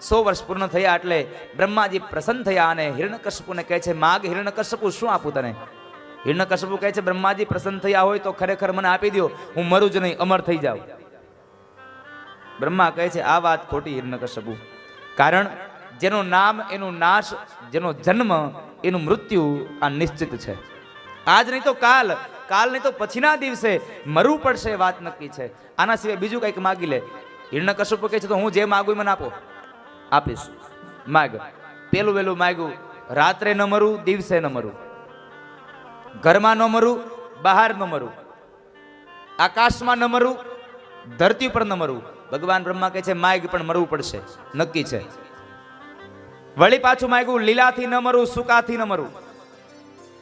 સો વર્ષ પૂર્ણ થયા એટલે બ્રહ્માજી પ્રસન્ન થયા અને હિરણકશ્યપુને કહે છે, માગ હિરણકશ્યપુ શું આપું તને? હિરણકશ્યપુ કહે છે, બ્રહ્માજી પ્રસન્ન થયા હોય તો ખરેખર મને આપી દો હું મરું જ નહીં, અમર થઈ જાઉં. બ્રહ્મા કહે છે, આ વાત ખોટી હિરણકશ્યપુ કારણ જેનું નામ, એનું નાશ, જેનો જન્મ, એનું મૃત્યુ આ નિશ્ચિત છે. આજ નહીં તો કાલ કાલ નહીં તો પછીના દિવસે મરવું પડશે વાત નક્કી છે. આના સિવાય બીજું કંઈક માગી લે. હિરણકશ્યપુ કહે છે, તો હું જે માગું મને આપો. આપીશ. માગ. પેલું વેલું માગ્યું, રાત્રે ન મરું, દિવસે ન મરું. ઘરમાં ન મરું, બહાર ન મરું. આકાશમાં ન મરું, ધરતી પર ન મરું. ભગવાન બ્રહ્મા કહે છે, માગ પણ મરવું પડશે. નક્કી છે. વળી પાછું માગ્યું, લીલાથી ન મરું, સુકાથી ન મરું.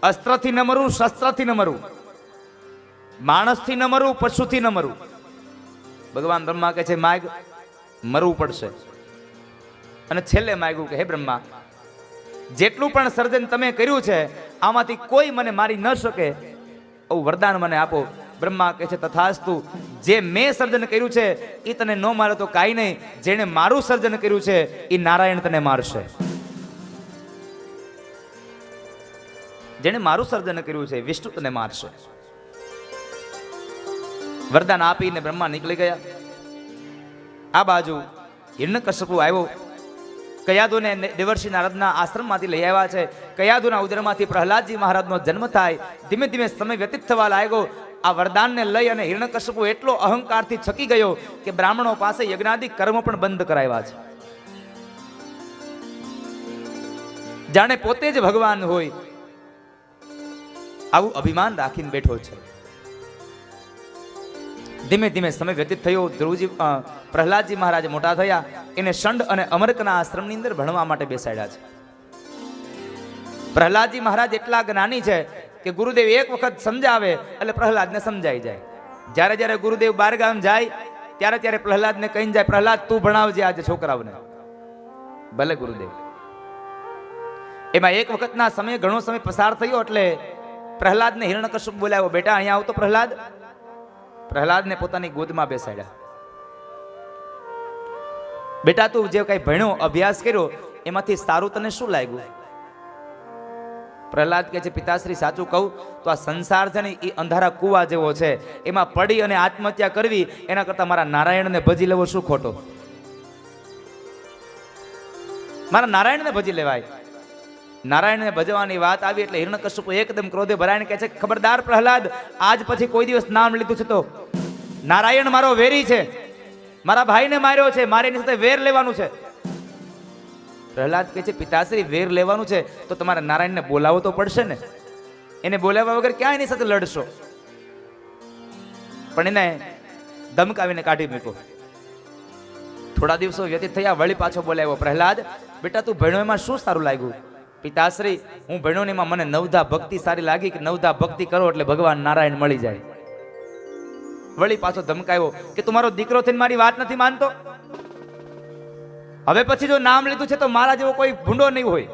અસ્ત્રથી ન મરું, શસ્ત્રથી ન મરું. માણસથી ન મરું, પશુથી ન મરું. ભગવાન બ્રહ્મા કહે છે, માગ મરવું પડશે. અને છેલ્લે માગ્યું કે, હે બ્રહ્મા, જેટલું પણ સર્જન તમે કર્યું છે, આમાંથી કોઈ મને મારી ન શકે. આવું વરદાન મને આપો. બ્રહ્મા કહે છે, તથાસ્તુ, જે મેં સર્જન કર્યું છે એ તને ન મારે તો કાંઈ નહીં. જેણે મારું સર્જન કર્યું છે એ નારાયણ તને મારશે. જેણે મારું સર્જન કર્યું છે વિષ્ણુ તને મારશે. વરદાન આપીને બ્રહ્મા નીકળી ગયા. આ બાજુ હિરણ્યકશ્યપુ આવ્યો. કયાદુને દેવર્ષિ નારદના આશ્રમમાંથી લઈ આવ્યા છે. કયાદુના ઉદરમાંથી પ્રહલાદજી મહારાજનો જન્મ થાય. ધીમે ધીમે સમય વ્યતીત થવા લાગ્યો. આ વરદાનને લઈ અને હિરણ્યકશ્યપુ એટલો અહંકારથી છકી ગયો કે બ્રાહ્મણો પાસે યજ્ઞાદિક કર્મ પણ બંધ કરાવ્યા છે. જાણે પોતે જ ભગવાન હોય. આવું અભિમાન રાખીને બેઠો છે. ધીમે ધીમે સમય વ્યતીત થયો. ધ્રુવજી પ્રહલાદજી મહારાજ મોટા થયા. એને શંડ અને અમરકના આશ્રમની અંદર ભણવા માટે બેસાડ્યા છે. પ્રહલાદજી મહારાજ એટલા જ્ઞાની છે કે ગુરુદેવ એક વખત સમજાવે એટલે પ્રહલાદને સમજાઈ જાય. જ્યારે જ્યારે ગુરુદેવ બારગામ જાય, ત્યારે ત્યારે પ્રહલાદને કહીને જાય, પ્રહલાદ, તું ભણાવજે આજે છોકરાઓને. ભલે ગુરુદેવ. એમાં એક વખતના સમયે ઘણો સમય પસાર થયો એટલે પ્રહલાદને હિરણકશ્યપ બોલાવ્યો, બેટા, અહીંયા આવતો પ્રહલાદ. પ્રહલાદને પોતાની ગોદમાં બેસાડ્યા. બેટા, તું જે કઈ ભણ્યો, અભ્યાસ કર્યો, એમાંથી સારું તને શું લાગ્યું? પ્રહલાદ કે છે, પિતાશ્રી, સાચું કહું તો આ સંસાર છે ને, એ અંધારા કુવા જેવો છે. એમાં પડી અને આત્મહત્યા કરવી, એના કરતા મારા નારાયણને ભજી લેવો શું ખોટો? મારા નારાયણને ભજી લેવાય. નારાયણને ભજવાની વાત આવી એટલે હિરણકશ્યપ એકદમ ક્રોધે ભરાયણ કહે છે, ખબરદાર પ્રહલાદ, આજ પછી કોઈ દિવસ નામ લીધું છે તો? નારાયણ મારો વેરી છે. મારા ભાઈને માર્યો છે, મારે એની સાથે વેર લેવાનું છે. પ્રહલાદ કહે છે, પિતાશ્રી, વેર લેવાનું છે, તો તમારે નારાયણને બોલાવવો તો પડશે ને? એને બોલાવ્યા વગર ક્યાં એની સાથે લડશો? પણ એને ધમકાવીને કાઢી મૂકો થોડા દિવસો વ્યતીત થયા, વળી પાછો બોલાવ્યો, પ્રહલાદ, બેટા, તું ભણ્યો એમાં શું સારું લાગ્યું? પિતાશ્રી, હું ભણ્યો એમાં મને નવધા ભક્તિ સારી લાગી કે નવધા ભક્તિ કરો એટલે ભગવાન નારાયણ મળી જાય. વળી પાછો ધમકાયો કે તું મારો દીકરો થઈને મારી વાત નથી માનતો? હવે પછી જો નામ લીધું છે તો મારા જેવો કોઈ ભૂંડો નહીં હોય.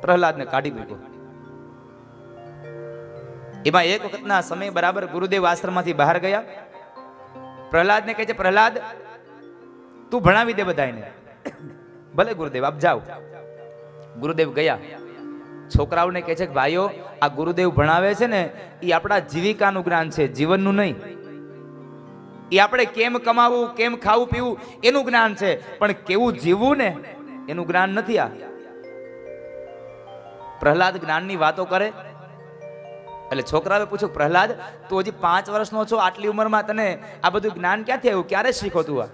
પ્રહલાદને કાઢી મૂક્યો. એમાં એક વખતના સમય બરાબર ગુરુદેવ આશ્રમમાંથી બહાર ગયા. પ્રહલાદને કહે છે, પ્રહલાદ, તું ભણાવી દે બધાને ભલે ગુરુદેવ, આપ જાઓ. ગુરુદેવ ગયા. છોકરાઓને કહે છે કે ભાઈઓ, આ ગુરુદેવ ભણાવે છે ને એ આપણા જીવિકાનું જ્ઞાન છે, જીવનનું નહીં. એ આપણે કેમ કમાવું, કેમ ખાવું, પીવું, એનું જ્ઞાન છે, પણ કેવું જીવવું ને, એનું જ્ઞાન નથી આ. પ્રહલાદ જ્ઞાનની વાતો કરે. એટલે છોકરાઓએ પૂછ્યું, પ્રહલાદ, તું હજી પાંચ વર્ષનો છો, આટલી ઉંમરમાં તને આ બધું જ્ઞાન ક્યાંથી આવ્યું? ક્યારે શીખો તું આ?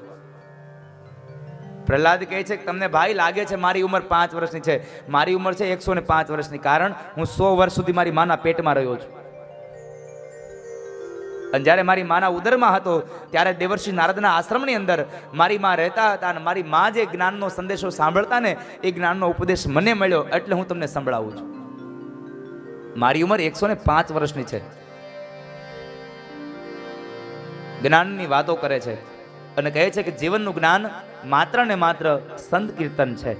પ્રહલાદ કહે છે કે તમને ભાઈ લાગે છે મારી ઉંમર પાંચ વર્ષની છે. મારી ઉંમર છે એકસો ને પાંચ વર્ષની. કારણ હું સો વર્ષ સુધી મારી માના પેટમાં રહ્યો છું. અને જ્યારે મારી માના ઉદરમાં હતો, ત્યારે દેવર્ષિ નારદના આશ્રમની અંદર મારી માં રહેતા હતા અને મારી માં જે જ્ઞાનનો સંદેશો સાંભળતા ને, એ જ્ઞાનનો ઉપદેશ મને મળ્યો એટલે હું તમને સંભળાવું છું. મારી ઉંમર એકસો ને પાંચ વર્ષની છે. જ્ઞાનની વાતો કરે છે. અને કહે છે કે જીવનનું જ્ઞાન માત્ર ને માત્ર સંત કીર્તન છે.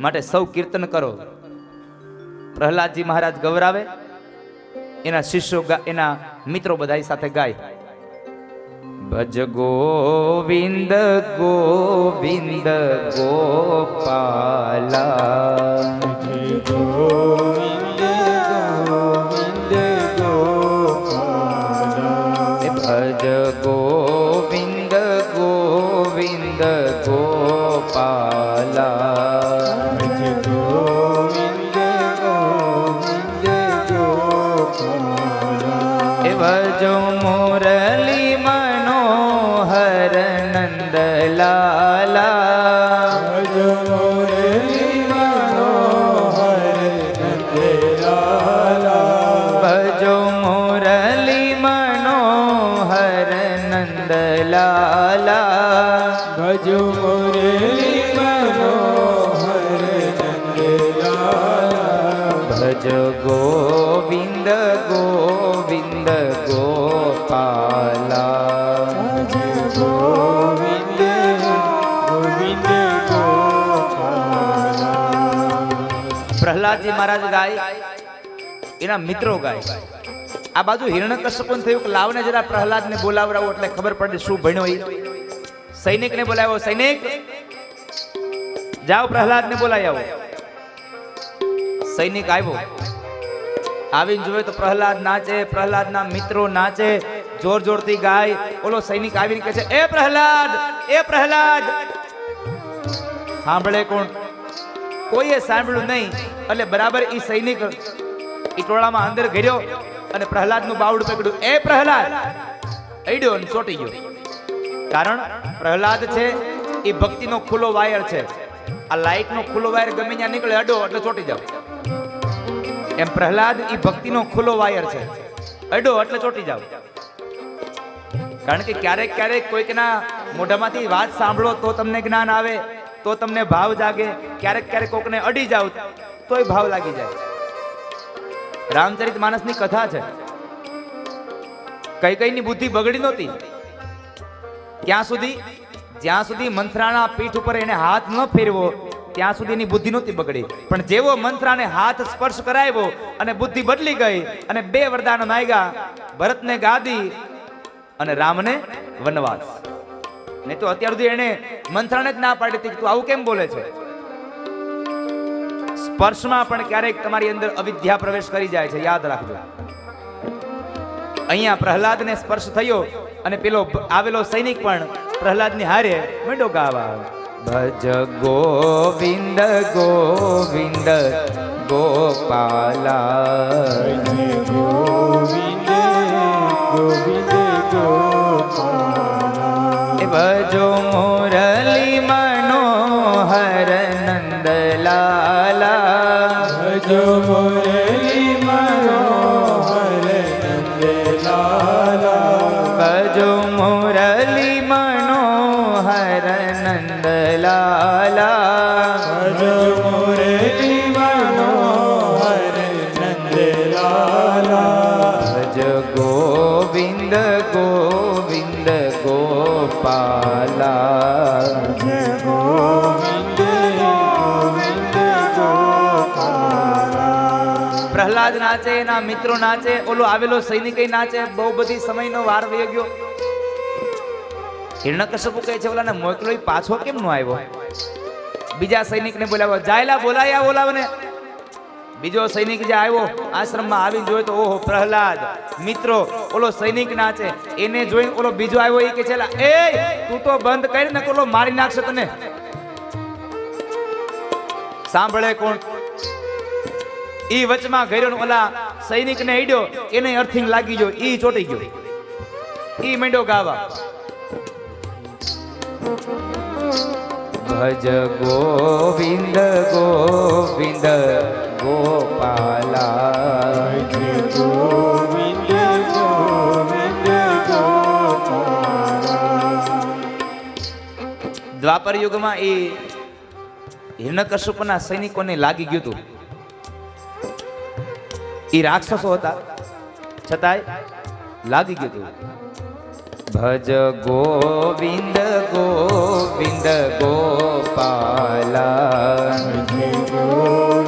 માટે સૌ કીર્તન કરો. પ્રહલાદજી મહારાજ ગૌરાવે એના શિષ્યો એના મિત્રો બધા સાથે ગાય. ભજ ગોવિંદ ગોવિંદ ગોપાલા. ગોપાલા ગોવિંદ ગોવિંદ ગોપાલા એ ભજો મુરલી પ્રહલાદજી મહારાજ ગાય, એના મિત્રો ગાય. આ બાજુ હિરણ્યકશ્યપુને થયું કે લાવને જરા પ્રહલાદને બોલાવડાવો એટલે ખબર પડે શું ભણ્યો એ. સૈનિકને બોલાવ્યો સૈનિક! જાઓ પ્રહલાદને બોલાવી આવો. સૈનિક આવ્યો. આવીને જોયો તો પ્રહલાદ નાચે, પ્રહલાદના મિત્રો નાચે, જોર જોરથી ગાય. ઓલો સૈનિક આવીને કહે છે, એ પ્રહલાદ એ પ્રહલાદ. સાંભળે કોણ? કોઈએ સાંભળ્યું નહીં, એટલે બરાબર ઈ સૈનિક ઈ ટોળામાં અંદર ઘર્યો અને પ્રહલાદનું બાવડું પકડ્યું. એ પ્રહલાદ. અડ્યો અને ચોટી ગયો. કારણ પ્રહલાદ છે એ ભક્તિનો ખુલ્લો વાયર છે. આ લાઇટનો ખુલ્લો વાયર ગમે ત્યાં નીકળે અડો એટલે ચોટી જાવ એમ પ્રહલાદ એ ભક્તિનો ખુલ્લો વાયર છે. અડો, એટલે ચોટી જાવ કારણ કે ક્યારેક ક્યારેક કોઈકના મોઢામાંથી વાત સાંભળો તો તમને જ્ઞાન આવે, તો તમને ભાવ જાગે. ક્યારેક ક્યારેક કોકને અડી જાવ તોય ભાવ લાગી જાય. રામચરિત માનસની કથા છે. કઈ કઈની બુદ્ધિ બગડી નહોતી. ક્યાં સુધી? જ્યાં સુધી મંથરાણા પીઠ ઉપર એને હાથ ન ફેરવો ત્યાં સુધી એની બુદ્ધિ નહોતી બગડી. પણ જેવો મંથરાને હાથ સ્પર્શ કરાવ્યો અને બુદ્ધિ બદલી ગઈ અને બે વરદાન માગ્યા ભરતને ગાદી અને રામને વનવાસ. નહીં તો અત્યાર સુધી એને મંત્રાને જ ના પાડી હતી તું આવું કેમ બોલે છે? સ્પર્શમાં પણ ક્યારેક તમારી અંદર અવિદ્યા પ્રવેશ કરી જાય છે. યાદ રાખજો. અહીંયા પ્રહલાદને સ્પર્શ થયો અને પેલો આવેલો સૈનિક પણ પ્રહલાદની હારે મીંડો ગાવા ભજ ગોવિંદ ગોવિંદ ગોપાલા ગોવિંદ ગોવિંદ ગોપાલા ભજો મુરલી પ્રહલાદ નાચે, એના મિત્રો નાચે, ઓલો આવેલો સૈનિક નાચે, બહુ બધી સમયનો વાર વહી ગયો. હિરણ્યકશ્યપુ કહે છે, ઓલાને મોકલો પાછો કેમ નો આવ્યો? બીજા સૈનિકને બોલાવ્યો, જાયલા, બોલાયા બોલાવને. બીજો સૈનિક જે આવ્યો, આશ્રમમાં આવીને જોયો તો, ઓહો, પ્રહલાદ, મિત્રો, ઓલો સૈનિક નાચે એને જોઈને ઓલો બીજો આવ્યો એ કે છે એ, તું તો બંધ કરી ને ઓલો મારી નાખશે તને. સાંભળે કોણ? ઈ વચમાં ગયો ઓલા ઓલા સૈનિકને ઈડ્યો, એને અર્થિંગ લાગી ગયો, ઈ ચોટી ગયો. ઈ મેંડો ગાવા. ભજ ગોવિંદ ગોવિંદ ગોપાલા ગોવિંદ દ્વાપર યુગમાં એ હિરણ્યકશ્યપના સૈનિકોને લાગી ગયું હતું. એ રાક્ષસો હતા. છતાંય લાગી ગયું હતું. ભજ ગોવિંદ ગોવિંદ ગોપાલા. ગોવિંદ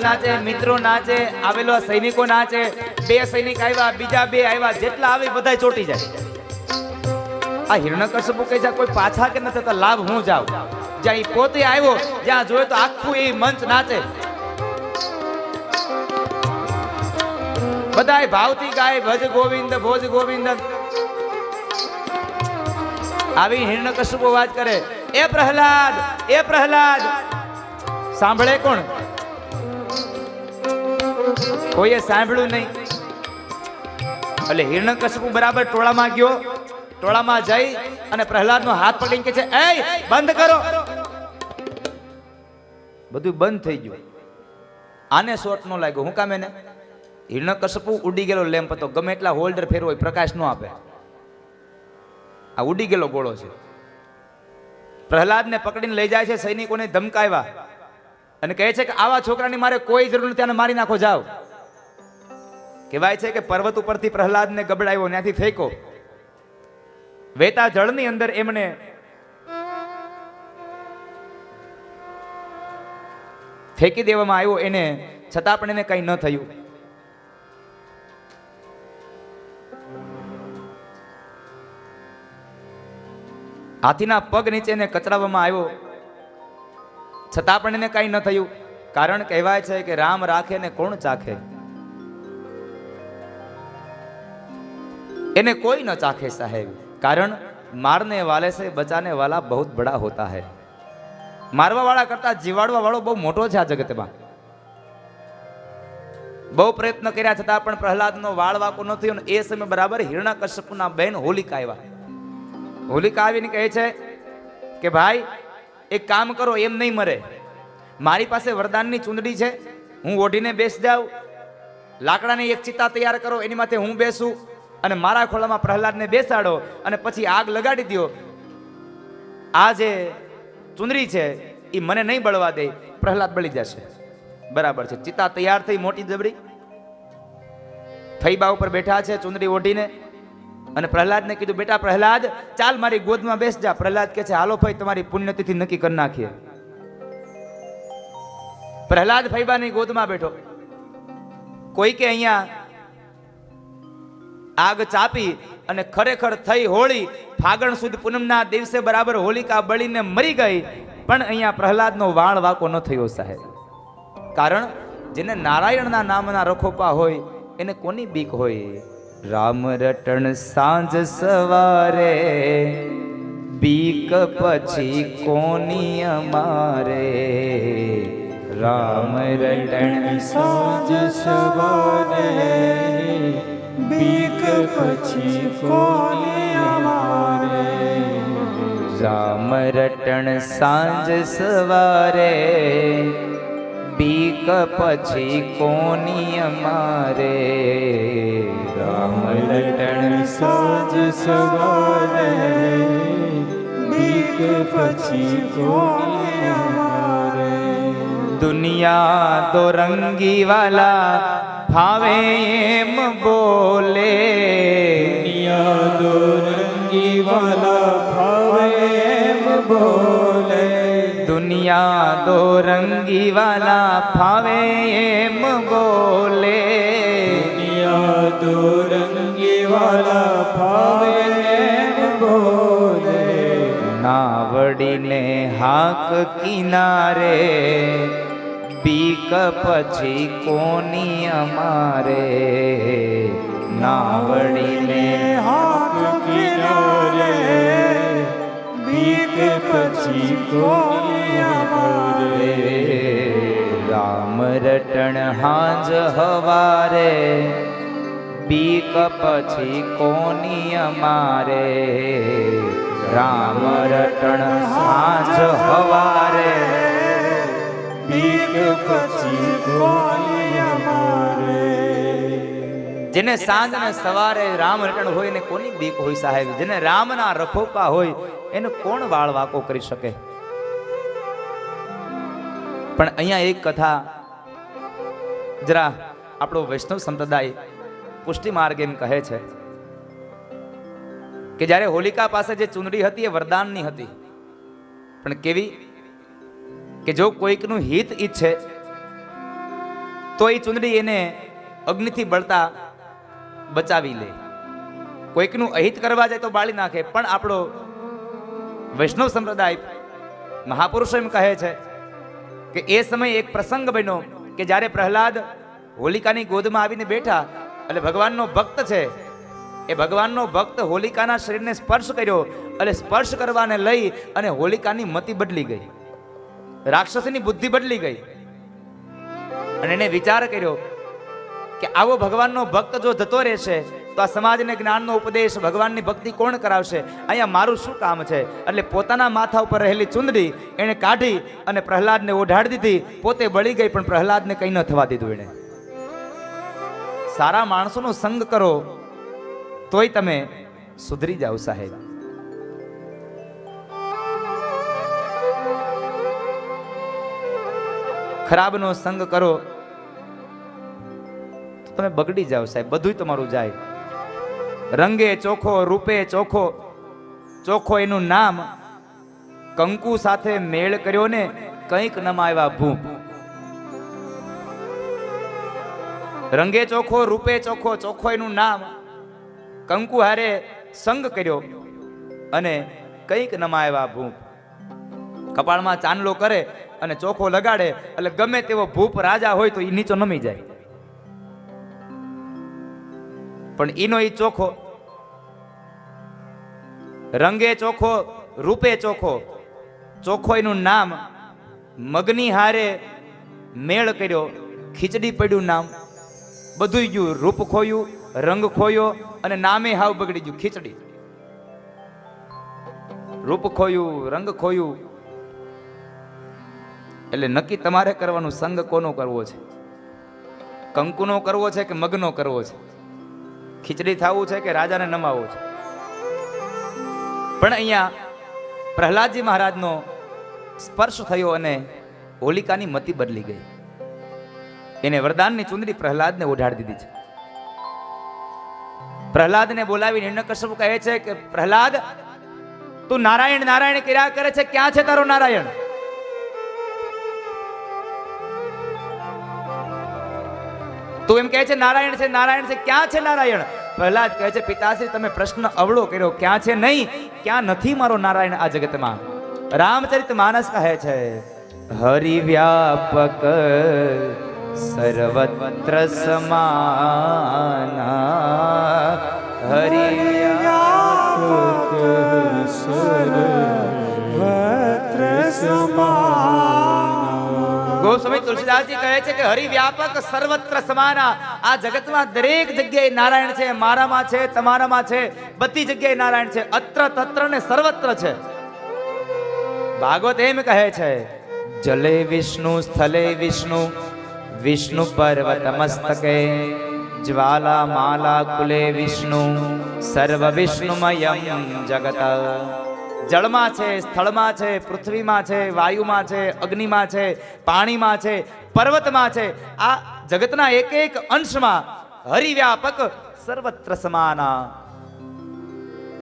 પ્રહલાદ નાચે મિત્રો નાચે આવેલો સૈનિકો નાચે બે સૈનિક આવ્યા, બીજા બે આવ્યા, જેટલા આવે બધા ચોટી જાય. આ હિરણ્યકશ્યપુ કોઈ પાછા કે ન થતા લાભ હું જાઉં? જ્યાં પોતે આવ્યો, જ્યાં જોયો તો આખું એ મંચ નાચે બધાય ભાવથી ગાય, ભજ ગોવિંદ, ભોજ ગોવિંદ. આવી હિરણ્યકશ્યપુ વાત કરે, એ પ્રહલાદ એ પ્રહલાદ. સાંભળે કોણ? કોઈએ સાંભળ્યું નહીં. એટલે હિરણ્યકશ્યપુ બરાબર ટોળામાં ગયો. ટોળામાં જઈ અને પ્રહલાદનો હાથ પકડીને કે છે એ બંધ કરો. બધું બંધ થઈ ગયું. આને શોટ નો લાગ્યો. હું કામ એને? હિરણ્યકશ્યપુ ઉડી ગયેલો લેમ્પ હતો. ગમે એટલા હોલ્ડર ફેરવો પ્રકાશ નો આપે. આ ઉડી ગયેલો ગોળો છે. પ્રહલાદને પકડીને લઈ જાય છે, સૈનિકોને ધમકાવ્યા. અને કહે છે કે આવા છોકરાની મારે કોઈ જરૂર નથી અને મારી નાખો, જાઓ. કહેવાય છે કે પર્વત ઉપરથી પ્રહલાદને ગબડાવ્યો ત્યાંથી ફેંકો. વેતા જળની અંદર એમણે ફેંકી દેવામાં આવ્યો, એને છતાં પણ એને કંઈ ન થયું. હાથીના પગ નીચે એને કચડાવવામાં આવ્યો. છતાં પણ એને કાંઈ ન થયું. કારણ કહેવાય છે કે રામ રાખે ને કોણ ચાખે? એને કોઈ ન ચાખે સાહેબ. કારણ મારને વાલે સે બચાને વાલા બહુ બડા હોતા હૈ. મારવા વાળા કરતા જીવાડવા વાળો બહુ મોટો છે આ જગતમાં. બહુ પ્રયત્ન કર્યા છતાં પણ પ્રહલાદનો વાળ વાકો ન થયો એ સમય બરાબર હિરણાકશ્યપુના બેન હોલિકા આવ્યા. હોલિકા આવીને કહે છે કે ભાઈ એક કામ કરો, એમ નહીં મરે. મારી પાસે વરદાનની ચૂંદડી છે, હું ઓઢીને બેસ જાઉં. લાકડાની એક ચિત્તા તૈયાર કરો, એની માથે હું બેસું. અને મારા ખોળામાં પ્રહલાદને બેસાડો અને પછી આગ લગાડી દો આ જે ચુંદડી છે, એ મને નહીં બળવા દે, પ્રહલાદ બળી જશે. બરાબર છે. ચિત્તા તૈયાર થઈ મોટી જબરી ફૈબા ઉપર બેઠા છે ચુંદડી ઓઢીને. અને પ્રહલાદને કીધું, બેટા પ્રહલાદ, ચાલ મારી ગોદમાં બેસ જા. પ્રહલાદ કે છે, હાલો ભાઈ, તમારી પુણ્યતિથિ નક્કી કરી નાખીએ. પ્રહલાદ ફૈબાની ગોદમાં બેઠો. કોઈ કે અહીંયા આગ ચાપી અને ખરેખર થઈ હોળી, ફાગણ સુદ પૂનમના દિવસે બરાબર હોલિકા બળીને મરી ગઈ, પણ અહીંયા પ્રહલાદનો વાળ વાકો ન થયો સાહેબ. કારણ જેને નારાયણના નામના રખોપા હોય, એને કોની બીક હોય? રામ રટણ સાંજ સવારે, બીક પછી કોની અમારે? રામ રટણ સાંજ સવારે, બીક પછી કોની અમારે? રામ રટણ સાંજ સવારે, બીક પછી કોની અમારે? સવારે બીક પછી કોને દુનિયા તો રંગી વાલા ભાવે એમ બોલે દુનિયા તો રંગી વાલા ભાવે એમ બોલે દુનિયા તો રંગી વાલા ભાવે એમ બોલે નાવડીને હાક કિનારે, બીક પછી કોની અમારે? નાવડીને હાક કિનારે, બીક પછી કોની અમારે? રામ રટણ હાંજ હવારે, બીક પછી કોની અમારે? રામ રટણ સાંજ હવારે. જેને સાંજ ને સવારે રામ રટણ હોય ને કોની બીક હોય સાહેબ? જેને રામના રખોપા હોય, એને કોણ વાળ વાકો કરી શકે? પણ અહીંયા એક કથા, જરા આપણો વૈષ્ણવ સંપ્રદાય પુષ્ટિ માર્ગ એમ કહે છે. કે જ્યારે હોલિકા પાસે જે ચુંદડી હતી એ વરદાનની હતી. પણ કેવી? કે જો કોઈકનું હિત ઈચ્છે, તો એ ચુંદડી એને અગ્નિથી બળતા બચાવી લે. કોઈકનું અહિત કરવા જાય તો બાળી નાખે. પણ આપણો વૈષ્ણવ સંપ્રદાય મહાપુરુષો એમ કહે છે કે એ સમયે એક પ્રસંગ બન્યો કે જ્યારે પ્રહલાદ હોલિકાની ગોદમાં આવીને બેઠા, એટલે ભગવાનનો ભક્ત છે એ ભગવાનનો ભક્ત હોલિકાના શરીરને સ્પર્શ કર્યો એટલે સ્પર્શ કરવાને લઈ અને હોલિકાની મતિ બદલી ગઈ. રાક્ષસીની બુદ્ધિ બદલી ગઈ. અને એને વિચાર કર્યો કે આવો ભગવાનનો ભક્ત જો જતો રહેશે, તો આ સમાજને જ્ઞાનનો ઉપદેશ ભગવાનની ભક્તિ કોણ કરાવશે? અહીંયા મારું શું કામ છે? એટલે પોતાના માથા ઉપર રહેલી ચુંદડી એણે કાઢી અને પ્રહલાદને ઓઢાડી દીધી. પોતે બળી ગઈ, પણ પ્રહલાદને કંઈ ન થવા દીધું એણે. સારા માણસોનો સંગ કરો તોય તમે સુધરી જાઓ સાહેબ. ખરાબનો સંગ કરો તો તમે બગડી જાઓ સાહેબ બધું તમારું જાય. રંગે ચોખો, રૂપે ચોખો ચોખો એનું નામ કંકુ સાથે મેળ કર્યો ને કંઈક નમાવ્યા ભૂપ રંગે ચોખો, રૂપે ચોખો ચોખો એનું નામ કંકુ હારે સંગ કર્યો અને કંઈક નમાવ્યા ભૂપ. કપાળમાં ચાંદલો કરે અને ચોખો લગાડે, એટલે ગમે તેવો ભૂપ રાજા હોય તો એ નીચો નમી જાય. પણ ઈનો એ ચોખો, રંગે ચોખો, રૂપે ચોખો ચોખો એનું નામ મગની હારે મેળ કર્યો, ખીચડી પડ્યું નામ બધું ગયું રૂપ ખોયું રંગ ખોયો અને નામે હાવ બગડી ગયું, ખીચડી. રૂપ ખોયું, રંગ ખોયું. એટલે નક્કી તમારે કરવાનું, સંગ કોનો કરવો છે? કંકુનો કરવો છે કે મગનો કરવો છે? ખીચડી થવું છે કે રાજાને નમાવો છે? પણ અહીંયા પ્રહલાદજી મહારાજનો સ્પર્શ થયો અને હોલિકાની મતિ બદલી ગઈ. એને વરદાનની ચુંદડી પ્રહલાદને ઓઢાડી દીધી છે. પ્રહલાદને બોલાવીને હિરણ્યકશ્યપ કહે છે કે, પ્રહલાદ, તું નારાયણ નારાયણ કર્યા કરે છે? ક્યાં છે તારો નારાયણ? તું એમ કહે છે, નારાયણ છે નારાયણ છે, ક્યાં છે નારાયણ? પ્રહલાદ કહે છે, પિતાશ્રી, તમે પ્રશ્ન અવળો કર્યો, ક્યાં છે નહીં? ક્યાં નથી મારો નારાયણ આ જગતમાં? રામચરિત માનસ કહે છે હરિ વ્યાપક સર્વત્ર સમાના હરિ સર્વત્ર સમાના ગોસ્વામી તુલસીદાસજી કહે છે કે હરિ વ્યાપક સર્વત્ર સમાના આ જગતમાં દરેક જગ્યાએ નારાયણ છે મારામાં છે તમારામાં છે બધી જગ્યાએ નારાયણ છે અત્ર તત્ર ને સર્વત્ર છે ભાગવત એમ કહે છે જલે વિષ્ણુ સ્થલે વિષ્ણુ વિષ્ણુ પર્વત મસ્તકે જ્વાલા માલા કુલે વિષ્ણુ સર્વ વિષ્ણુમયમ જગત જળમાં છે સ્થળમાં છે પૃથ્વીમાં છે વાયુમાં છે અગ્નિમાં છે પાણીમાં છે પર્વતમાં છે આ જગતના એક એક અંશમાં હરિવ્યાપક સર્વત્ર સમાના